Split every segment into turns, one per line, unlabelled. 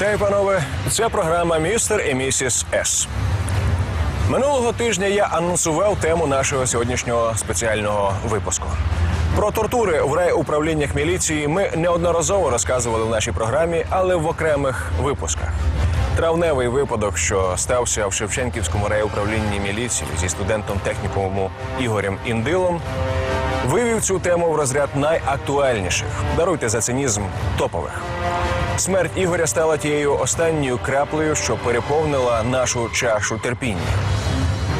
Вітаю, панове! Це програма Містер і місіс С. Минулого тижня я анонсував тему нашого сьогоднішнього спеціального випуску. Про тортури в райуправліннях міліції ми неодноразово розказували в нашій програмі, але в окремих випусках. Травневий випадок, що стався в Шевченківському райуправлінні міліції зі студентом технікуму Ігорем Індилом, вивів цю тему в розряд найактуальніших. Даруйте за цинізм топових. Смерть Ігоря стала тією останньою краплею, що переповнила нашу чашу терпіння.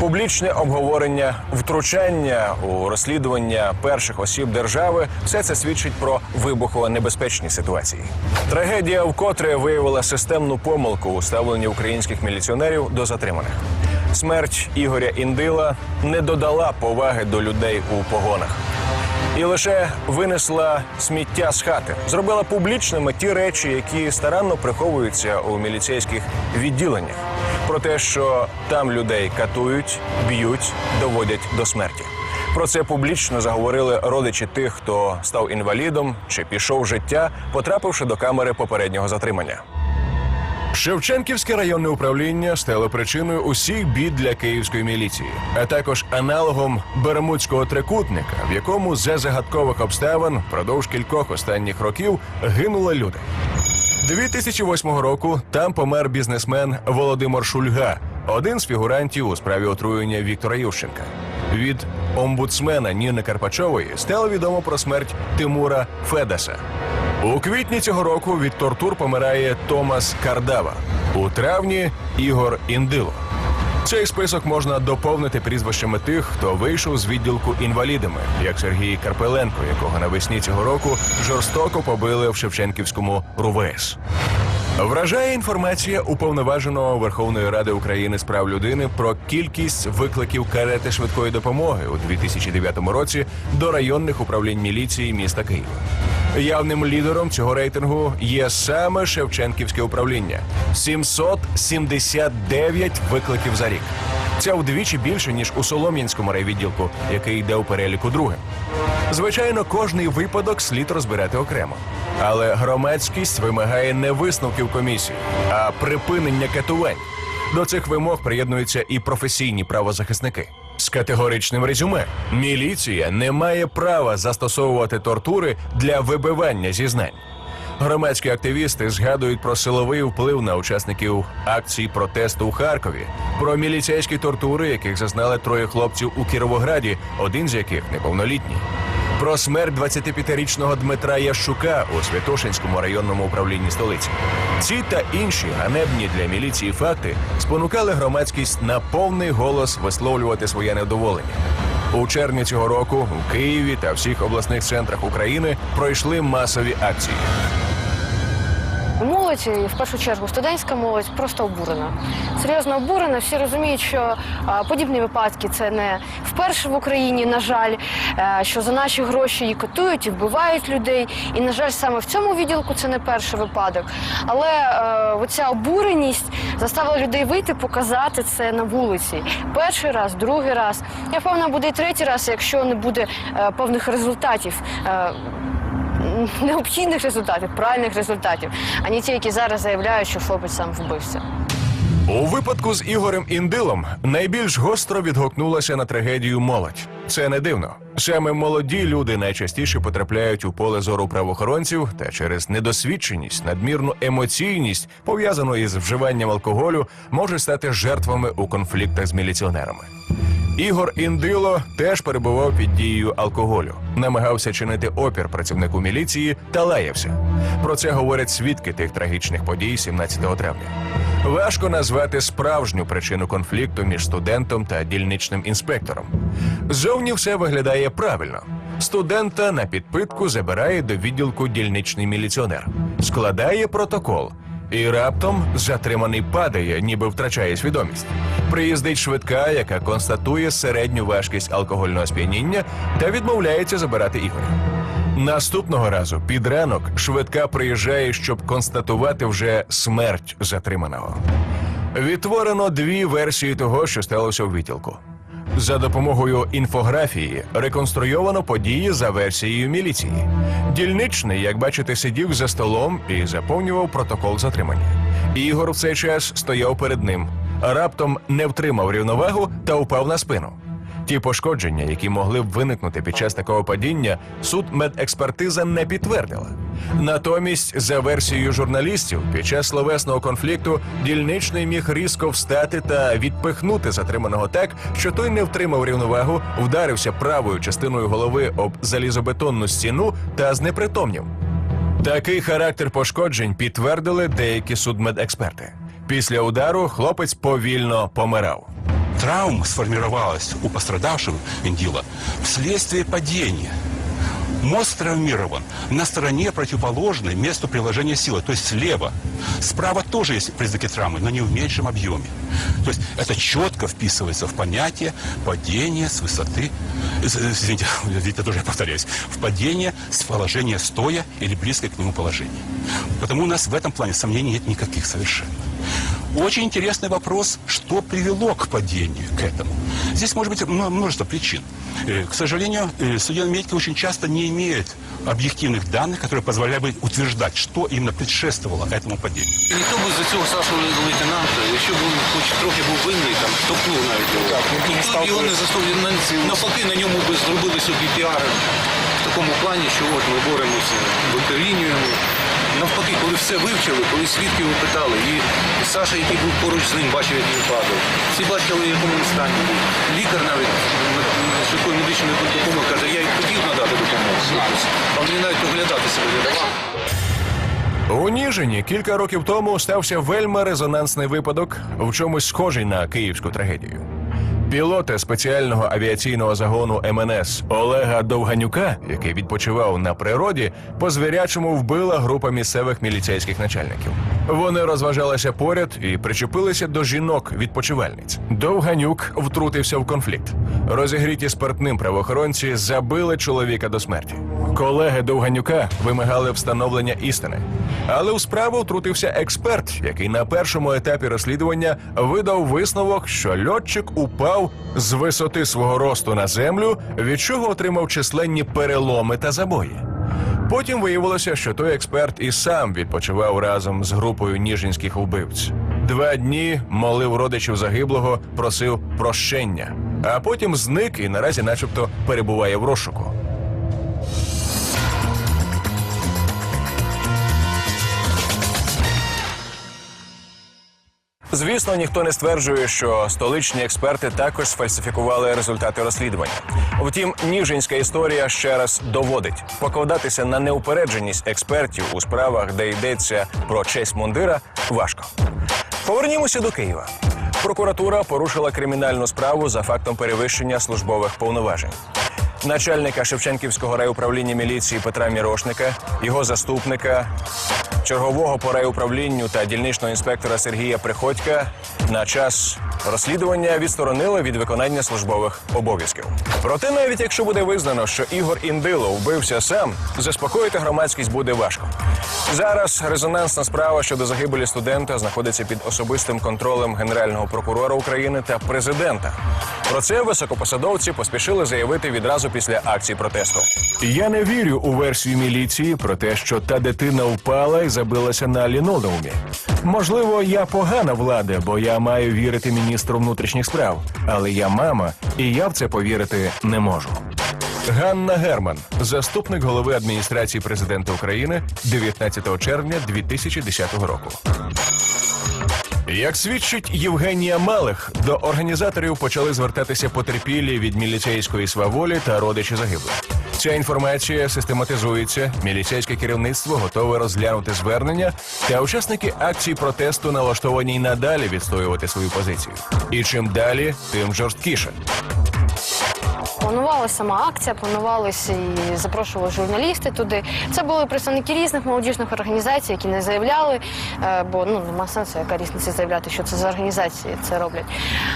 Публічне обговорення, втручання у розслідування перших осіб держави все це свідчить про вибухово-небезпечні ситуації. Трагедія вкотре виявила системну помилку у ставленні українських міліціонерів до затриманих. Смерть Ігоря Індила не додала поваги до людей у погонах і лише винесла сміття з хати, зробила публічними ті речі, які старанно приховуються у міліцейських відділеннях. Про те, що там людей катують, б'ють, доводять до смерті. Про це публічно заговорили родичі тих, хто став інвалідом чи пішов життя, потрапивши до камери попереднього затримання. Шевченківське районне управління стало причиною усіх бід для київської міліції, а також аналогом Бермудського трикутника, в якому за загадкових обставин впродовж кількох останніх років гинули люди. 2008 року там помер бізнесмен Володимир Шульга, один з фігурантів у справі отруєння Віктора Ющенка. Від омбудсмена Ніни Карпачової стало відомо про смерть Тимура Федеса. У квітні цього року від тортур помирає Томас Кардава. У травні Ігор Індило. Цей список можна доповнити прізвищами тих, хто вийшов з відділку інвалідами, як Сергій Карпеленко, якого навесні цього року жорстоко побили в Шевченківському РУВС. Вражає інформація уповноваженого Верховної Ради України з прав людини про кількість викликів карети швидкої допомоги у 2009 році до районних управлінь міліції міста Києва. Явним лідером цього рейтингу є саме Шевченківське управління 779 викликів за рік. Це вдвічі більше ніж у Солом'янському райвідділку, який йде у переліку другим. Звичайно, кожний випадок слід розбирати окремо. Але громадськість вимагає не висновків комісії, а припинення катувань. До цих вимог приєднуються і професійні правозахисники. З категоричним резюме міліція не має права застосовувати тортури для вибивання зізнань. Громадські активісти згадують про силовий вплив на учасників акцій протесту у Харкові, про міліцейські тортури, яких зазнали троє хлопців у Кіровограді, один з яких неповнолітній. Про смерть 25-річного Дмитра Ящука у Святошинському районному управлінні столиці. Ці та інші ганебні для міліції факти спонукали громадськість на повний голос висловлювати своє невдоволення. У червні цього року у Києві та всіх обласних центрах України пройшли масові акції.
Молодь, і в першу чергу студентська молодь, просто обурена. Серйозно обурена. Всі розуміють, що подібні випадки це не вперше в Україні, на жаль, е, що за наші гроші і катують, і вбивають людей. І, на жаль, саме в цьому відділку це не перший випадок. Але е, оця обуреність заставила людей вийти, показати це на вулиці. Перший раз, другий раз. Я впевнена, буде і третій раз, якщо не буде е, певних результатів. Необхідних результатів, правильних результатів, а не ті, які зараз заявляють, що хлопець сам вбився.
У випадку з Ігорем Індилом найбільш гостро відгукнулася на трагедію молодь. Це не дивно. Саме молоді люди найчастіше потрапляють у поле зору правоохоронців та через недосвідченість, надмірну емоційність, пов'язану із вживанням алкоголю, можуть стати жертвами у конфліктах з міліціонерами. Ігор Індило теж перебував під дією алкоголю, намагався чинити опір працівнику міліції та лаявся. Про це говорять свідки тих трагічних подій 17 травня. Важко назвати справжню причину конфлікту між студентом та дільничним інспектором. Зовні все виглядає правильно. Студента на підпитку забирає до відділку дільничний міліціонер, складає протокол. І раптом затриманий падає, ніби втрачає свідомість. Приїздить швидка, яка констатує середню важкість алкогольного сп'яніння та відмовляється забирати Ігоря. Наступного разу під ранок швидка приїжджає, щоб констатувати вже смерть затриманого. Відтворено дві версії того, що сталося у відділку. За допомогою інфографії реконструйовано події за версією міліції. Дільничний, як бачите, сидів за столом і заповнював протокол затримання. Ігор в цей час стояв перед ним, раптом не втримав рівновагу та упав на спину. Ті пошкодження, які могли б виникнути під час такого падіння, суд медекспертиза не підтвердила. Натомість, за версією журналістів, під час словесного конфлікту дільничний міг різко встати та відпихнути затриманого так, що той не втримав рівновагу, вдарився правою частиною голови об залізобетонну стіну та знепритомнів. Такий характер пошкоджень підтвердили деякі судмедексперти. Після удару хлопець повільно помирав.
Травма сформировалась у пострадавшего Индила вследствие падения. Мозг травмирован на стороне противоположной месту приложения силы, то есть слева. Справа тоже есть признаки травмы, но не в меньшем объеме. То есть это четко вписывается в понятие падения с высоты, э, извините, видите, тоже я повторяюсь, в падение с положения стоя или близко к нему положения. Потому у нас в этом плане сомнений нет никаких совершенно. Очень интересный вопрос, что привело к падению, к этому. Здесь может быть мно- множество причин. Э, К сожалению, э, судебные медики очень часто не имеют объективных данных, которые позволяли бы утверждать, что именно предшествовало этому падению.
І ніхто б за цього старшого лейтенанта, якщо б він хоч трохи був винний, там штовхнув навіть його. ніхто б його не заставив навпаки на ньому би зробили собі піар в такому плані, що от ми боремося ватерлініями. Навпаки, коли все вивчили, коли свідки його питали, і Саша, який був поруч з ним, бачив, як він падав. Всі бачили, в якому він стані. Лікар навіть швидкої медичної допомоги каже, я й хотів надати допомогу. А мені навіть оглядати себе не давав.
У Ніжині кілька років тому стався вельми резонансний випадок, в чомусь схожий на київську трагедію. Пілота спеціального авіаційного загону МНС Олега Довганюка, який відпочивав на природі, по звірячому вбила група місцевих міліцейських начальників. Вони розважалися поряд і причепилися до жінок-відпочивальниць. Довганюк втрутився в конфлікт. Розігріті спиртним правоохоронці забили чоловіка до смерті. Колеги Довганюка вимагали встановлення істини. Але у справу втрутився експерт, який на першому етапі розслідування видав висновок, що льотчик упав з висоти свого росту на землю, від чого отримав численні переломи та забої. Потім виявилося, що той експерт і сам відпочивав разом з групою ніжинських вбивць. Два дні молив родичів загиблого, просив прощення, а потім зник і наразі, начебто, перебуває в розшуку. Звісно, ніхто не стверджує, що столичні експерти також сфальсифікували результати розслідування. Втім, ніжинська історія ще раз доводить покладатися на неупередженість експертів у справах, де йдеться про честь мундира, важко. Повернімося до Києва. Прокуратура порушила кримінальну справу за фактом перевищення службових повноважень. Начальника Шевченківського райуправління міліції Петра Мірошника, його заступника, чергового по райуправлінню та дільничного інспектора Сергія Приходька на час розслідування відсторонили від виконання службових обов'язків. Проте, навіть якщо буде визнано, що Ігор Індило вбився сам, заспокоїти громадськість буде важко. Зараз резонансна справа щодо загибелі студента знаходиться під особистим контролем генерального прокурора України та президента. Про це високопосадовці поспішили заявити відразу після акції протесту. Я не вірю у версію міліції про те, що та дитина впала і забилася на лінолеумі. Можливо, я погана влада, бо я маю вірити міністру внутрішніх справ, але я мама, і я в це повірити не можу. Ганна Герман, заступник голови адміністрації президента України 19 червня 2010 року. Як свідчить Євгенія Малих, до організаторів почали звертатися потерпілі від міліцейської сваволі та родичі загиблих. Ця інформація систематизується. Міліцейське керівництво готове розглянути звернення, та учасники акції протесту налаштовані й надалі відстоювати свою позицію. І чим далі, тим жорсткіше.
Планувалася сама акція, планувалися і запрошували журналісти туди. Це були представники різних молодіжних організацій, які не заявляли, е, бо ну нема сенсу, яка різниця заявляти, що це за організації це роблять.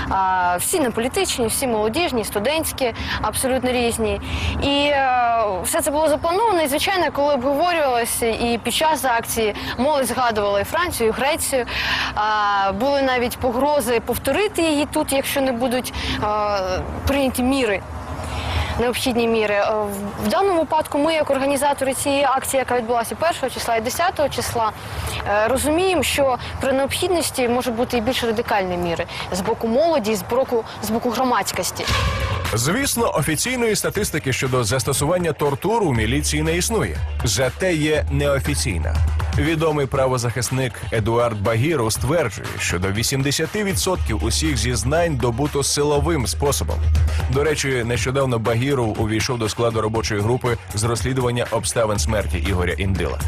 А, всі не політичні, всі молодіжні, студентські, абсолютно різні. І е, все це було заплановано. І звичайно, коли обговорювалося і під час акції молодь згадувала і Францію, і Грецію. А, були навіть погрози повторити її тут, якщо не будуть е, прийняті міри. Необхідні міри Е, в- даному випадку. Ми, як організатори цієї акції, яка відбулася 1 числа і 10 числа, е, розуміємо, що при необхідності можуть бути і більш радикальні міри з боку молоді, з боку з боку громадськості.
Звісно, офіційної статистики щодо застосування тортур у міліції не існує. Зате є неофіційна. Відомий правозахисник Едуард Багіров стверджує, що до 80% усіх зізнань добуто силовим способом. До речі, нещодавно Багіров увійшов до складу робочої групи з розслідування обставин смерті Ігоря Індила.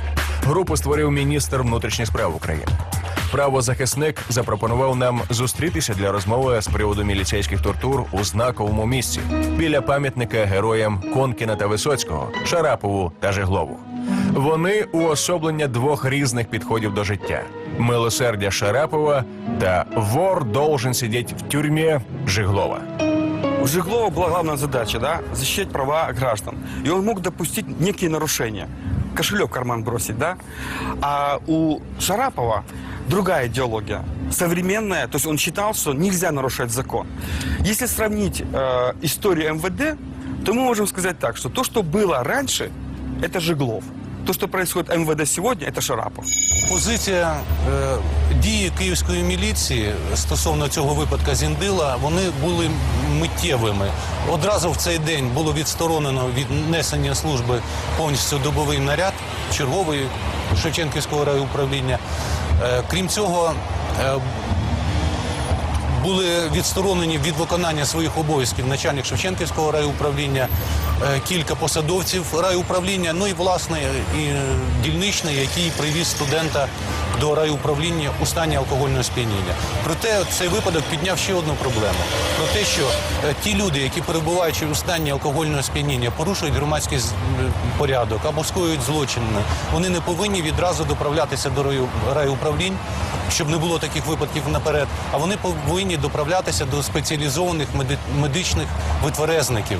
Групу створив міністр внутрішніх справ України. Правозахисник запропонував нам зустрітися для розмови з приводу міліцейських тортур у знаковому місці біля пам'ятника героям Конкіна та Висоцького, Шарапову та Жиглову. Вони уособлення двох різних підходів до життя: милосердя Шарапова та вор должен сидіти в тюрмі Жиглова.
У Жиглова была главная задача, да, защищать права граждан. И он мог допустить некие нарушения. Кошелек в карман бросить, да. А у Шарапова другая идеология. Современная, то есть он считал, что нельзя нарушать закон. Если сравнить э, историю МВД, то мы можем сказать так, что то, что было раньше, это Жиглов. То, что происходит МВД сегодня, это Шарапов.
Позиція е, дії київської міліції стосовно цього випадка Зіндила, вони були миттєвими. Одразу в цей день було відсторонено від несення служби повністю добовий наряд черговий Шевченківського райуправління. Е, крім цього, е, були відсторонені від виконання своїх обов'язків начальник Шевченківського райуправління, е, кілька посадовців райуправління, ну і власне і дільничний, який привіз студента до райуправління у стані алкогольного сп'яніння. Проте цей випадок підняв ще одну проблему: про те, що е, ті люди, які перебуваючи у стані алкогольного сп'яніння, порушують громадський порядок або скоюють злочини, вони не повинні відразу доправлятися до райуправлінь, щоб не було таких випадків наперед. А вони повинні доправлятися до спеціалізованих медичних витверезників.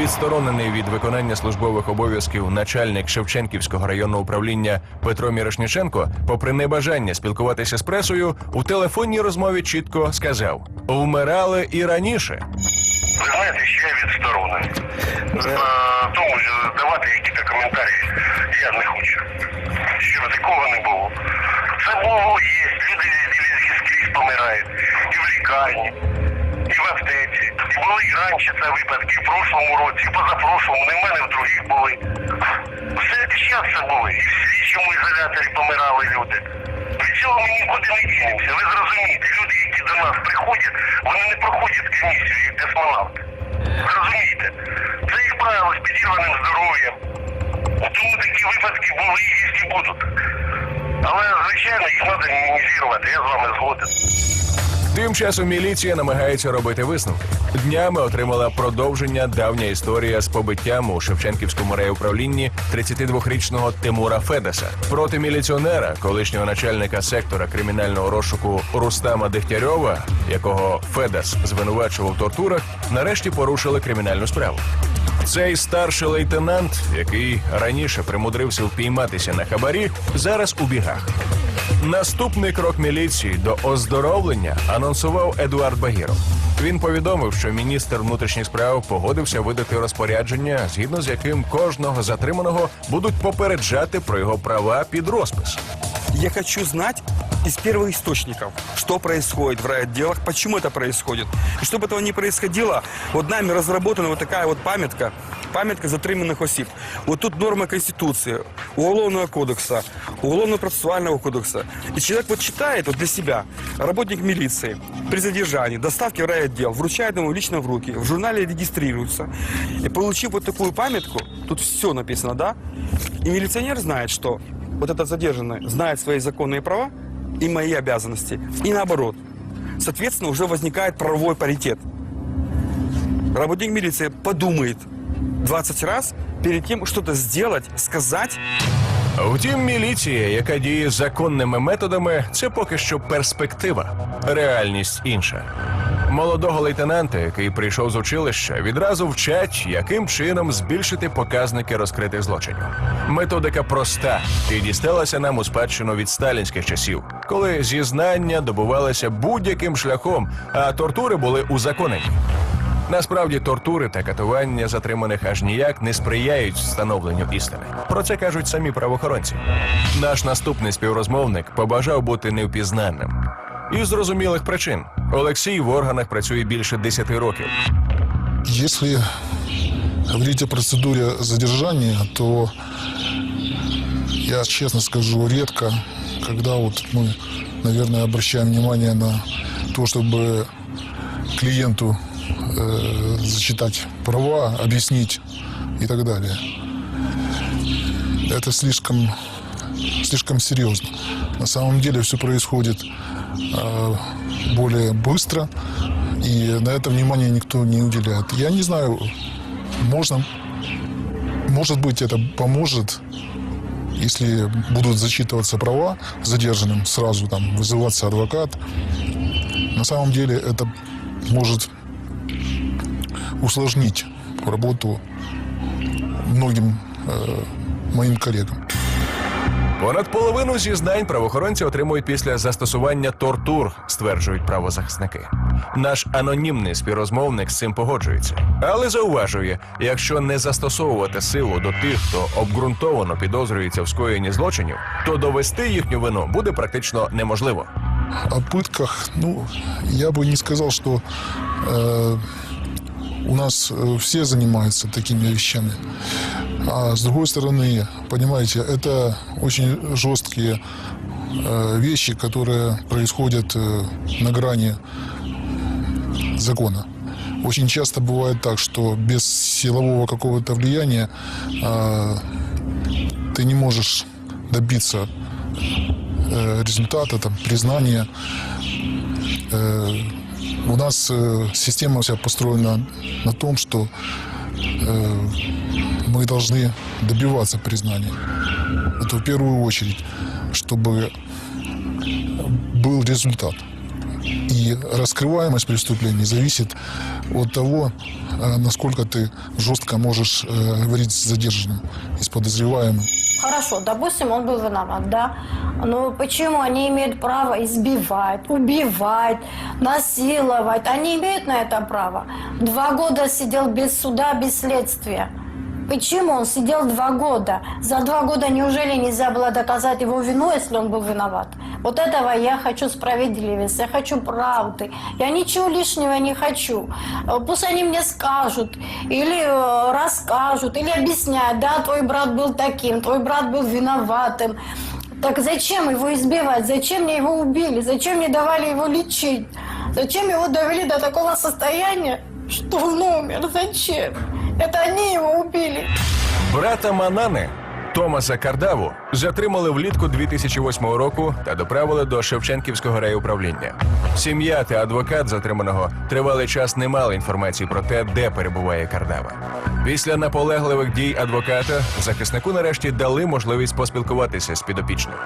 Відсторонений від виконання службових обов'язків начальник Шевченківського районного управління Петро Мірошниченко, попри небажання спілкуватися з пресою, у телефонній розмові чітко сказав: вмирали і раніше.
Ви знаєте, що я від сторони. Тому е, давати якісь коментарі я не хочу. Щоб такого не було. Це було, є. Люди, скрізь помирають. І в лікарні, в. І були і раніше це випадки, і в прошлому році, і позапрошлому, не в мене в других були. Все час це були. І в слідчому ізоляторі помирали люди. Від цього ми нікуди не дінемося. Ви зрозумієте, люди, які до нас приходять, вони не проходять комісію як космонавти. Ви розумієте? Це їх правило з підірваним здоров'ям. Тому такі випадки були і є будуть. Але, звичайно, їх треба мінімізувати, я з вами згоден.
Тим часом міліція намагається робити висновки. Днями отримала продовження давня історія з побиттям у Шевченківському райуправлінні 32-річного Тимура Федеса. Проти міліціонера, колишнього начальника сектора кримінального розшуку Рустама Дегтярьова, якого Федес звинувачував в тортурах, нарешті порушили кримінальну справу. Цей старший лейтенант, який раніше примудрився впійматися на хабарі, зараз у бігах. Наступний крок міліції до оздоровлення анонсував Едуард Багіров. Він повідомив, що міністр внутрішніх справ погодився видати розпорядження, згідно з яким кожного затриманого будуть попереджати про його права під розпис.
Я хочу знать из первых источников, что происходит в райотделах, почему это происходит. И чтобы этого не происходило, вот нами разработана вот такая вот памятка, памятка затриманных осіб. Вот тут нормы Конституции, Уголовного кодекса, Уголовно-процессуального кодекса. И человек вот читает вот для себя, работник милиции, при задержании, доставке в райотдел, вручает ему лично в руки, в журнале регистрируется. И получив вот такую памятку, тут все написано, да? И милиционер знает, что вот этот задержанный знает свои законные права и мои обязанности. И наоборот. Соответственно, уже возникает правовой паритет. работник милиции подумает 20 раз перед тем, что-то сделать, сказать.
Втім, міліція, яка діє законними методами, це поки що перспектива. Реальність інша. Молодого лейтенанта, який прийшов з училища, відразу вчать, яким чином збільшити показники розкритих злочинів. Методика проста і дісталася нам у спадщину від сталінських часів, коли зізнання добувалися будь-яким шляхом, а тортури були узаконені. Насправді тортури та катування затриманих аж ніяк не сприяють встановленню істини. Про це кажуть самі правоохоронці. Наш наступний співрозмовник побажав бути невпізнаним. Із зрозумілих причин Олексій в органах працює більше 10 років.
Если говорить о процедуре задержания, то я честно скажу, редко, когда вот мы, наверное, обращаем внимание на то, чтобы клиенту э, зачитать права, объяснить и так далее. Это слишком, слишком серьезно. На самом деле все происходит э, более быстро, и на это внимание никто не уделяет. Я не знаю, можно, может быть, это поможет, если будут зачитываться права задержанным, сразу там вызываться адвокат. На самом деле это может усложнить работу многим э, моим коллегам.
Понад половину зізнань правоохоронці отримують після застосування тортур, стверджують правозахисники. Наш анонімний співрозмовник з цим погоджується, але зауважує, якщо не застосовувати силу до тих, хто обґрунтовано підозрюється в скоєнні злочинів, то довести їхню вину буде практично неможливо.
О пытках, ну, я бы не сказал, что э, у нас э, все занимаются такими вещами. А с другой стороны, понимаете, это очень жесткие э, вещи, которые происходят э, на грани закона. Очень часто бывает так, что без силового какого-то влияния э, ты не можешь добиться результата, там, признания. У нас система вся построена на том, что мы должны добиваться признания. Это в первую очередь, чтобы был результат. И раскрываемость преступлений зависит от того, э, насколько ты жестко можешь э, говорить с задержанным и с подозреваемым.
Хорошо, допустим, он был виноват, да? Но почему они имеют право избивать, убивать, насиловать? Они имеют на это право. Два года сидел без суда, без следствия. Почему он сидел два года? За два года неужели нельзя было доказать его вину, если он был виноват? Вот этого я хочу справедливости, я хочу правды. Я ничего лишнего не хочу. Э, Пусть они мне скажут, или э, расскажут, или объяснят, да, твой брат был таким, твой брат был виноватым. Так зачем его избивать? Зачем мне его убили? Зачем мне давали его лечить? Зачем его довели до такого состояния, что он умер? Зачем? Это они его убили.
Брата Манани Томаса Кардаву затримали влітку 2008 року та доправили до Шевченківського райуправління. Сім'я та адвокат затриманого тривалий час не мали інформації про те, де перебуває Кардава. Після наполегливих дій адвоката захиснику нарешті дали можливість поспілкуватися з підопічним.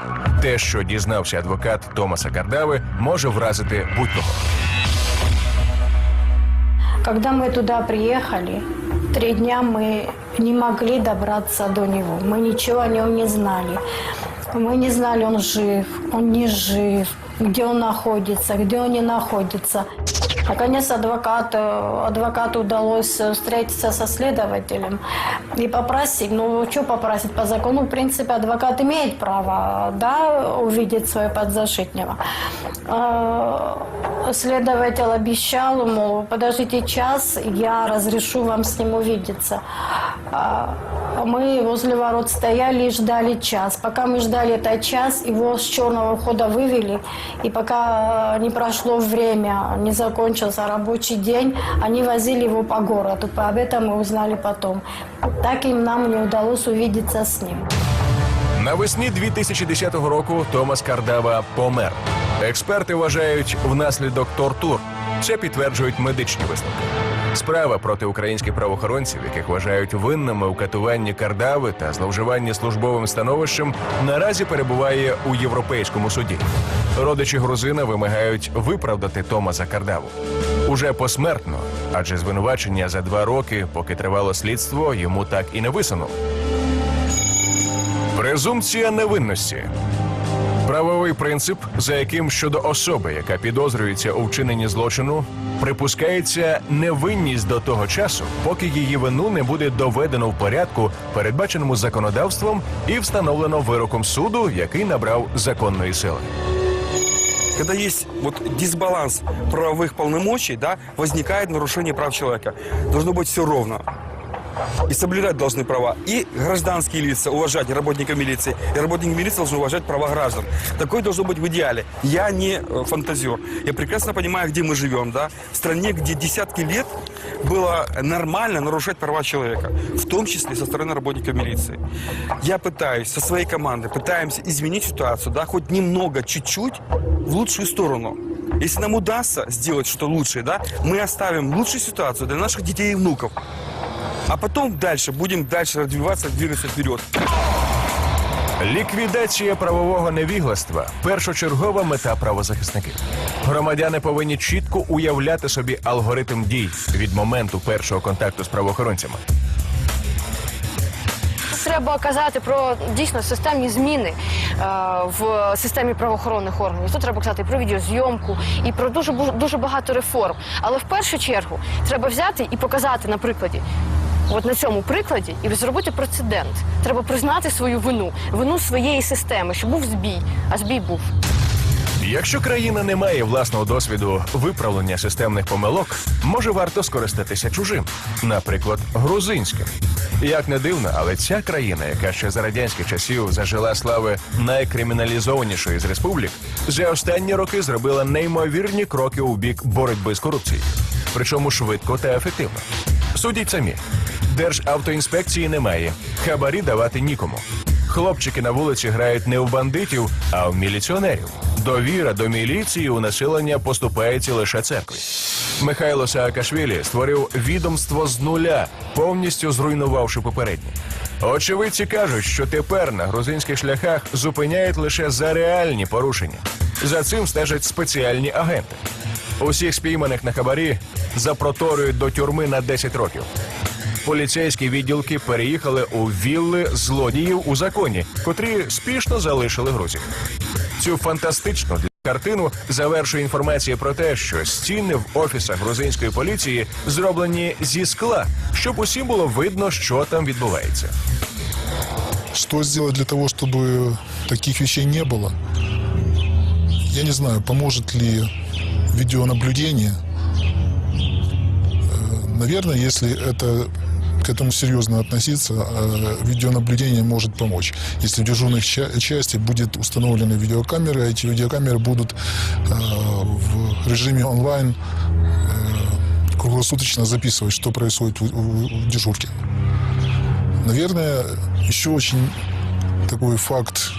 Те, що дізнався адвокат Томаса Кардави, може вразити будь-кого.
Когда мы туда приехали, три дня мы не могли добраться до него. Мы ничего о нем не знали. Мы не знали, он жив, он не жив, где он находится, где он не находится. Наконец адвокат, адвокату удалось э, встретиться со следователем и попросить, ну что попросить по закону, в принципе, адвокат имеет право, да, увидеть своего подзащитного. Э, Следователь обещал, мол, подождите час, я разрешу вам с ним увидеться. А Мы возле ворот стояли и ждали час. Пока мы ждали этот час, его с черного входа вывели. И пока не прошло время, не закончился рабочий день, они возили его по городу. Об этом мы узнали потом. Так им нам не удалось увидеться с ним.
Навесні 2010 року Томас Кардава помер. Експерти вважають внаслідок тортур. Це підтверджують медичні висновки. Справа проти українських правоохоронців, яких вважають винними у катуванні кардави та зловживанні службовим становищем, наразі перебуває у європейському суді. Родичі грузина вимагають виправдати Томаса Кардаву уже посмертно, адже звинувачення за два роки, поки тривало слідство, йому так і не висунули. Презумпція невинності. Правовий принцип, за яким щодо особи, яка підозрюється у вчиненні злочину, припускається невинність до того часу, поки її вину не буде доведено в порядку, передбаченому законодавством, і встановлено вироком суду, який набрав законної сили.
Когда есть вот дисбаланс правовых полномочий, да, возникает нарушение прав человека. Должно быть все ровно. И соблюдать должны права. И гражданские лица уважать, работников милиции. И работники милиции должны уважать права граждан. Такое должно быть в идеале. Я не э, фантазер. Я прекрасно понимаю, где мы живем, да. В стране, где десятки лет было нормально нарушать права человека. В том числе со стороны работников милиции. Я пытаюсь со своей командой, пытаемся изменить ситуацию, да, хоть немного, чуть-чуть в лучшую сторону. Если нам удастся сделать что-то лучшее, да, мы оставим лучшую ситуацию для наших детей и внуков. А потом дальше будем дальше развиваться, двигаться вперед.
Ліквідація правового невігластва першочергова мета правозахисників. Громадяни повинні чітко уявляти собі алгоритм дій від моменту першого контакту з правоохоронцями.
Треба казати про дійсно системні зміни е, в системі правоохоронних органів. Тут треба казати про відеозйомку і про дуже дуже багато реформ. Але в першу чергу треба взяти і показати на прикладі. От на цьому прикладі і зробити прецедент. Треба признати свою вину, вину своєї системи, що був збій, а збій був.
Якщо країна не має власного досвіду виправлення системних помилок, може варто скористатися чужим, наприклад, грузинським. Як не дивно, але ця країна, яка ще за радянських часів зажила слави найкриміналізованішої з республік, за останні роки зробила неймовірні кроки у бік боротьби з корупцією, причому швидко та ефективно. Судіть самі. Державтоінспекції немає, хабарі давати нікому. Хлопчики на вулиці грають не в бандитів, а в міліціонерів. Довіра до міліції у населення поступається лише церкві. Михайло Саакашвілі створив відомство з нуля, повністю зруйнувавши попереднє. Очевидці кажуть, що тепер на грузинських шляхах зупиняють лише за реальні порушення. За цим стежать спеціальні агенти. Усіх спійманих на хабарі запроторюють до тюрми на 10 років Поліцейські відділки переїхали у вілли злодіїв у законі, котрі спішно залишили Грузію. Цю фантастичну для картину завершує інформація про те, що стіни в офісах грузинської поліції зроблені зі скла, щоб усім було видно, що там відбувається.
Что сделать для того, чтобы таких вещей не было? Я не знаю, поможет ли видеонаблюдение. Э, Наверное, если это к этому серьезно относиться, э, видеонаблюдение может помочь. Если в дежурных ча- части будет установлены видеокамеры, а эти видеокамеры будут э, в режиме онлайн э, круглосуточно записывать, что происходит в дежурке. Наверное, еще очень такой факт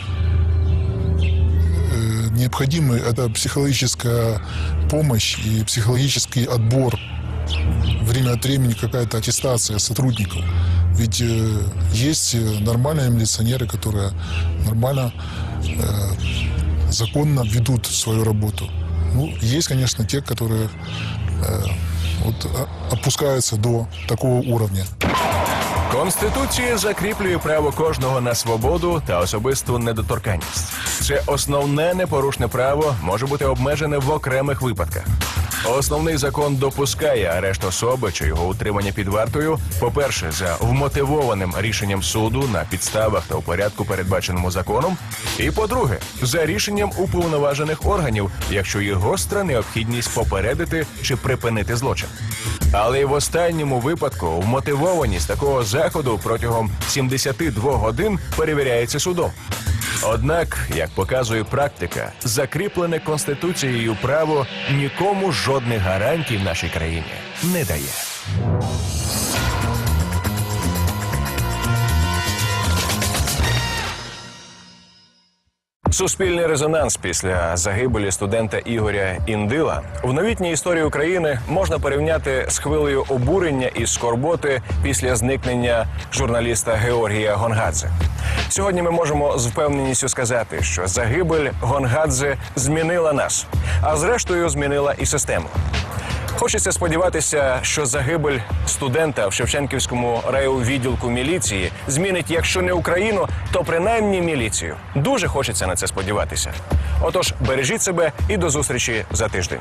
э, необходимый – это психологическая помощь и психологический отбор. Время от времени какая-то аттестация сотрудников. Ведь э, есть э, нормальные милиционеры, которые нормально, э, законно ведут свою работу. Ну, есть, конечно, те, которые э, вот, а- опускаются до такого уровня.
Конституція закріплює право кожного на свободу та особисту недоторканність. Це основне непорушне право може бути обмежене в окремих випадках. Основний закон допускає арешт особи чи його утримання під вартою, по-перше, за вмотивованим рішенням суду на підставах та у порядку, передбаченому законом, і по-друге, за рішенням уповноважених органів, якщо є гостра необхідність попередити чи припинити злочин. Але й в останньому випадку вмотивованість такого заходу протягом 72 годин перевіряється судом. Однак, як показує практика, закріплене конституцією право нікому жодних гарантій в нашій країні не дає.
Суспільний резонанс після загибелі студента Ігоря Індила в новітній історії України можна порівняти з хвилею обурення і скорботи після зникнення журналіста Георгія Гонгадзе. Сьогодні ми можемо з впевненістю сказати, що загибель Гонгадзе змінила нас, а зрештою змінила і систему. Хочеться сподіватися, що загибель студента в Шевченківському райовідділку міліції змінить, якщо не Україну, то принаймні міліцію. Дуже хочеться на це сподіватися. Отож, бережіть себе і до зустрічі за тиждень.